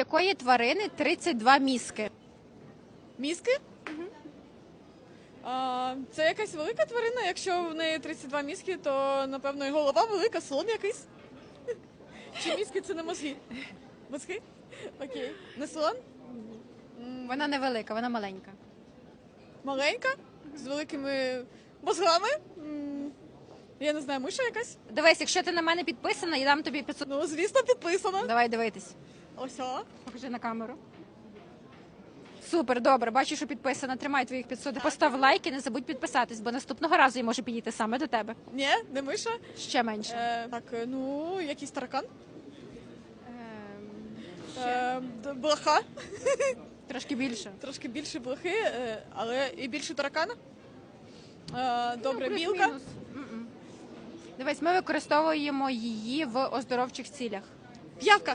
Якої тварини 32 мізки? Мізки? А, це якась велика тварина. Якщо в неї 32 мізки, то напевно і голова велика, слон якийсь. Чи мізки це не мозги? Мозги? Окей. Не слон? Вона не велика, вона маленька. Маленька? З великими мозгами? Я не знаю, миша якась? Дивись, якщо ти на мене підписана, я дам тобі 500. Ну, звісно, підписана. Давай дивитись. Ось о. Покажи на камеру. Супер, добре. Бачу, що підписана. Тримай твоїх 500. Постав лайк і не забудь підписатись, бо наступного разу я можу підійти саме до тебе. Ні, не миша. Ще менше. Е, так, е, ну, якийсь таракан. Ем, Е, д- блоха. Трошки більше. Трошки більше блохи, е, але і більше таракана. Е, Добре, Ну, білка. плюс-мінус. Дивись, ми використовуємо її в оздоровчих цілях. П'явка.